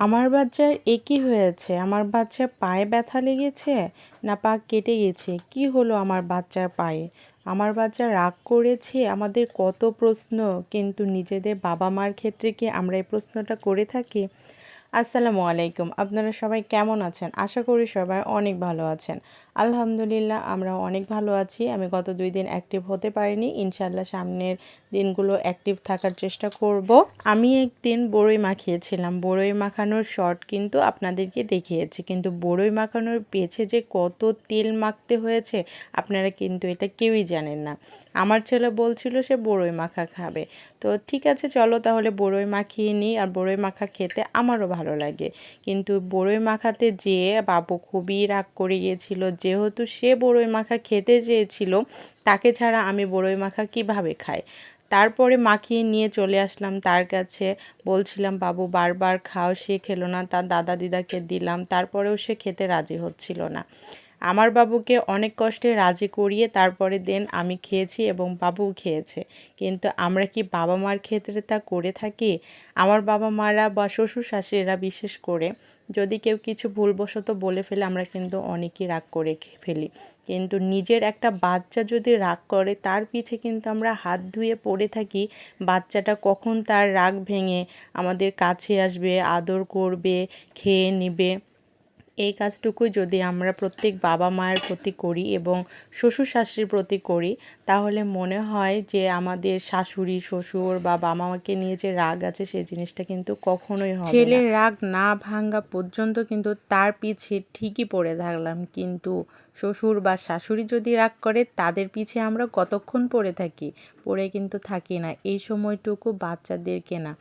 আমার বাচ্চার একই হয়েছে? আমার বাচ্চার পায়ে ব্যথা লেগেছে না পা কেটে গেছে? কি হলো আমার বাচ্চার পায়ে? আমার বাচ্চা রাগ করেছে? আমাদের কত প্রশ্ন, কিন্তু নিজেদের বাবা মার ক্ষেত্রে কি আমরা এই প্রশ্নটা করে থাকি? আসসালামু আলাইকুম। আপনারা সবাই কেমন আছেন? আশা করি সবাই অনেক ভালো আছেন। আলহামদুলিল্লাহ আমরা অনেক ভালো আছি। আমি গত দুই দিন অ্যাক্টিভ হতে পারিনি। ইনশাল্লাহ সামনের দিনগুলো অ্যাক্টিভ থাকার চেষ্টা করব। আমি একদিন বড়ই মাখিয়েছিলাম। বড়ই মাখানোর শর্ট কিন্তু আপনাদেরকে দেখিয়েছি। কিন্তু বড়ই মাখানোর পেছে যে কত তেল মাখতে হয়েছে, আপনারা কিন্তু এটা কেউই জানেন না। আমার ছেলে বলছিল, সে বড়ই মাখা খাবে। তো ঠিক আছে, চলো তাহলে বড়ই মাখিয়ে নিই। আর বড়ই মাখা খেতে আমারও ভালো লাগে। কিন্তু বড়ই মাখাতে যেয়ে বাবু খুবই রাগ করে গিয়েছিল, যেহেতু সে বড়ই মাখা খেতে চেয়েছিল, তাকে ছাড়া আমি বড়ই মাখা কীভাবে খাই? তারপরে মাখিয়ে নিয়ে চলে আসলাম তার কাছে। বলছিলাম, বাবু, বারবার খাও, সে খেলো না। তার দাদা দিদাকে দিলাম, তারপরেও সে খেতে রাজি হচ্ছিল না। আমার বাবুকে অনেক কষ্টে রাজি করিয়ে তারপরে দেন আমি খেয়েছি এবং বাবুও খেয়েছে। কিন্তু আমরা কি বাবা মার ক্ষেত্রে তা করে থাকি? আমার বাবা মারা বা শ্বশুর শাশুড়িরা বিশেষ করে যদি কেউ কিছু ভুলবশত বলে ফেলে, আমরা কিন্তু অনেকই রাগ করে ফেলি। কিন্তু নিজের একটা বাচ্চা যদি রাগ করে, তার পিছে কিন্তু আমরা হাত ধুয়ে পড়ে থাকি। বাচ্চাটা কখন তার রাগ ভেঙে আমাদের কাছে আসবে, আদর করবে, খেয়ে নেবে। এই কাজটুকুই যদি আমরা প্রত্যেক বাবা মায়ের প্রতি করি এবং শ্বশুর শাশুড়ির প্রতি করি, তাহলে মনে হয় যে আমাদের শাশুড়ি, শ্বশুর বা বাবা মাকে নিয়ে যে রাগ আছে, সেই জিনিসটা কিন্তু কখনোই হবে ছেলের রাগ না ভাঙ্গা পর্যন্ত কিন্তু তার পিছে ঠিকই পড়ে থাকলাম। কিন্তু শ্বশুর বা শাশুড়ি যদি রাগ করে, তাদের পিছে আমরা কতক্ষণ পড়ে থাকি? পড়ে কিন্তু থাকি না। এই সময়টুকু বাচ্চাদেরকে না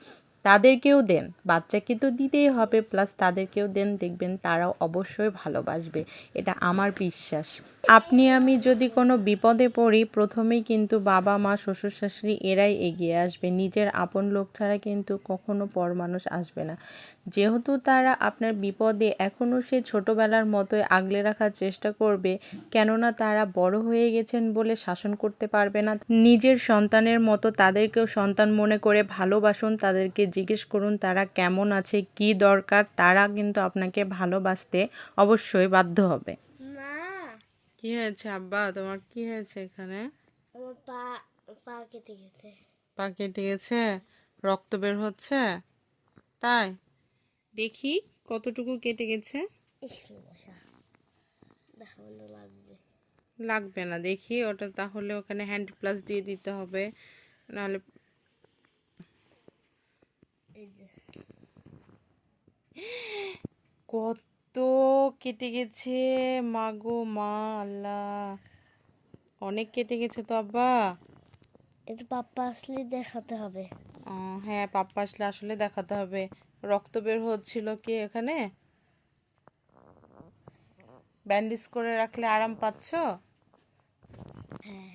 তাদেরকেও দেন। বাচ্চাকে তো দিতেই হবে প্লাস তাদেরকেও দেন, দেখবেন তারাও অবশ্যই ভালোবাসবে। এটা আমার বিশ্বাস। আপনি, আমি যদি কোনো বিপদে পড়ি, প্রথমেই কিন্তু বাবা, মা, শ্বশুর, শাশুড়ি এরাই এগিয়ে আসবে। নিজের আপন লোক ছাড়া কিন্তু কখনো পর মানুষ আসবে না। যেহেতু তারা আপনার বিপদে এখনও সে ছোটোবেলার মতোই আগলে রাখার চেষ্টা করবে, কেননা তারা বড় হয়ে গেছেন বলে শাসন করতে পারবে না। নিজের সন্তানের মতো তাদেরকেও সন্তান মনে করে ভালোবাসুন, তাদেরকে জিজ্ঞেস করুন তারা কেমন আছে কি দরকার তারা কিন্তু আপনাকে ভালোবাসতে অবশ্যই বাধ্য হবে। মা। কি হয়েছে আব্বা? তোমার কি হয়েছে এখানে? পা পা কেটে গেছে। পা কেটে গেছে? রক্ত বের হচ্ছে? তাই? দেখি কতটুকু কেটে গেছে। লাগবে। লাগবে না দেখি ওটা তাহলে ওখানে হ্যান্ড প্লাস দিয়ে দিতে হবে। নাহলে কত কেটে গেছে মা গো মা আল্লাহ। অনেক কেটে গেছে তো আব্বা। এটা পাপ্পা আসলে দেখাতে হবে। হ্যাঁ পাপ্পা আসলে আসলে দেখাতে হবে। রক্ত বের হচ্ছিল কি এখানে? ব্যান্ডেজ করে রাখলে আরাম পাচ্ছো? হ্যাঁ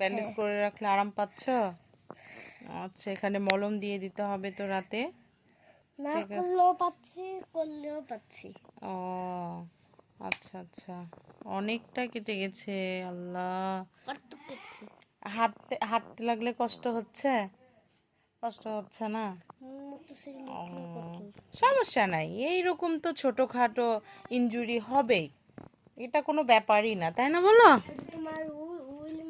ব্যান্ডেজ করে রাখলে আরাম পাচ্ছো? আচ্ছা এখানে মলম দিয়ে দিতে হবে তো রাতে? না করলেও পাচ্ছি করলেও পাচ্ছি। ও আচ্ছা আচ্ছা। অনেকটা কেটে গেছে আল্লাহ। হাঁটতে হাঁটতে লাগলে কষ্ট হচ্ছে? কষ্ট হচ্ছে না? সমস্যা নাই। এইরকম তো ছোটখাটো ইনজুরি হবেই। এটা কোনো ব্যাপারই না তাই না বলো? তোমার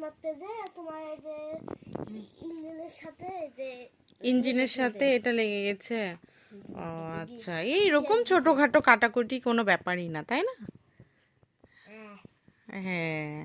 মারতে যে তোমার যে ইঞ্জিনের সাথে যে ইঞ্জিনের সাথে এটা লেগে গেছে। ও আচ্ছা এইরকম ছোটখাটো কাটাকুটি কোনো ব্যাপারই না তাই না? হ্যাঁ। হ্যাঁ।